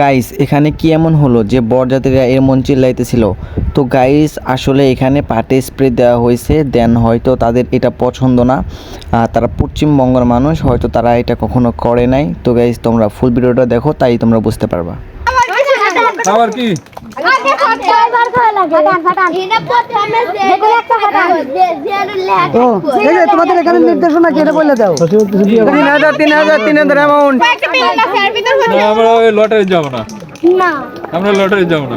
Guys এখানে কি এমন হলো যে বরযাত্রীরা এর মন চিল্লাইতেছিল? তো গাইস আসলে এখানে পাটে স্প্রে দেওয়া হয়েছে দেন হয়তো তাদের এটা পছন্দ না। তারা পশ্চিমবঙ্গের মানুষ, হয়তো তারা এটা কখনো করে নাই। তো গাইস তোমরা ফুল ভিডিওটা দেখো, তাই তোমরা বুঝতে পারবা। খাবার কি তোমাদের এখানে নির্দেশনা কি? এটা বলে দাও তিন হাজার তিন হাজার তিন হাজার অ্যামাউন্ট আমরা লটারি যাব না। আমরা লটারি যাব না।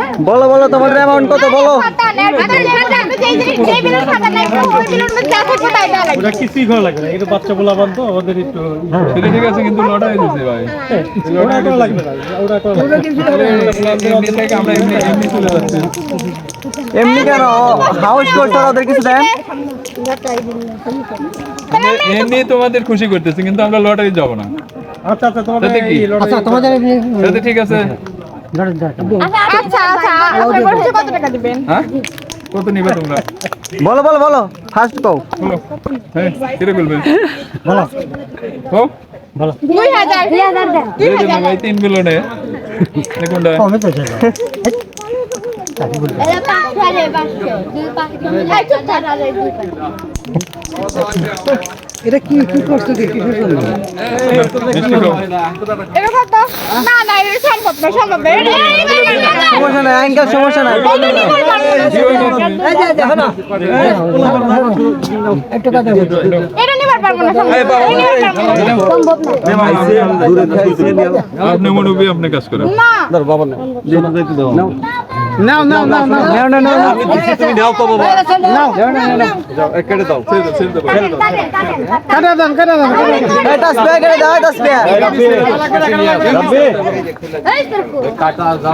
বলো বলো তোমাদের অ্যামাউন্ট কত বলো। ওরা কিছুই করা লাগবে না এটা বাচ্চা বলা বান্ধ আমাদের একটু সেটা ঠিক আছে কিন্তু লটারি দিছে ভাই। ওরা করা লাগবে না ওরা করা লাগবে এমনি আমরা এমনি এমনি চলে যাচ্ছি। এমনি কেন? হাউস করছ ওদের কিছু দেন? এমনি- তোমাদের খুশি করতেছি কিন্তু আমরা লটারি যাব না। আচ্ছা আচ্ছা তোমাদের তাতে কি? এই ধরেন আচ্ছা আচ্ছা, আচ্ছা, আচ্ছা আচ্ছা কত টাকা দিবেন? হ্যাঁ? কত নিবে তোমরা? বলো বলো বলো ফার্স্ট কও। হ্যাঁ কেটে বলবে বলো। কও। বলো। 2000 2000 দাও 2000 ভাই তিন বিলো নে। কোনটা? কমে তো যাবে। পাঁচশো। পাঁচশো দুই পাঁচশো। এটা কি কি কি না না না না সমস্যা নাই আঙ্কেল সমস্যা নাই একটু কথা না না আপনি কাজ করেন না ধর বাবা না নাও কাটা দাম কাটা দাম দশ পেয়ার কেটে দাও দশ পেয়ার কাটা দাও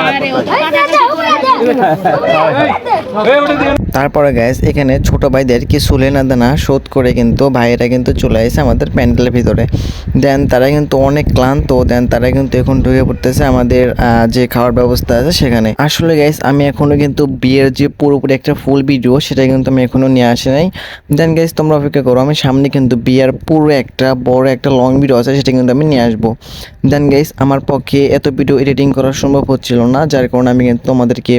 তারপরে গ্যাস এখানে ছোট ভাইদের কিছু লেনা দেনা শোধ করে কিন্তু ভাইয়েরা কিন্তু চলে আসে আমাদের প্যান্ডেলের ভিতরে। দেন তারা কিন্তু অনেক ক্লান্ত দেন তারা কিন্তু এখন ঢুকে পড়তেছে আমাদের যে খাওয়ার ব্যবস্থা আছে সেখানে। আসলে গ্যাস আমি এখনও কিন্তু বিয়ের যে পুরোপুরি একটা ফুল ভিডিও সেটা কিন্তু আমি এখনও নিয়ে আসি নাই। দেন গ্যাস তোমরা অপেক্ষা করো, আমি সামনে কিন্তু বিয়ের পুরো একটা বড় একটা লং ভিডিও আছে, সেটা কিন্তু আমি নিয়ে আসব। দেন গাইস আমার পক্ষে এত ভিডিও এডিটিং করা সম্ভব হচ্ছিল না, যার কারণে আমি কিন্তু তোমাদেরকে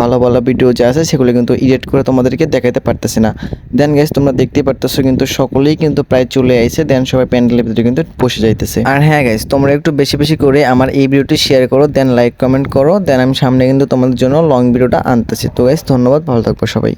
ভালো ভালো ভিডিও যা আছে সেগুলো কিন্তু এডিট করে তোমাদেরকে দেখাতে পারতেছে না। দেন গাইস তোমরা দেখতে পারতেছো কিন্তু সকলেই কিন্তু প্রায় চলে আইছে দেন সবাই প্যান্ডেলের ভিতরে কিন্তু বসে যাইতেছে। আর হ্যাঁ গাইস তোমরা একটু বেশি বেশি করে আমার এই ভিডিওটি শেয়ার করো দেন লাইক কমেন্ট করো দেন আমি সামনে কিন্তু তোমাদের জন্য লং ভিডিওটা আনতেছি। তো গাইস ধন্যবাদ, ভালো থাকব সবাই।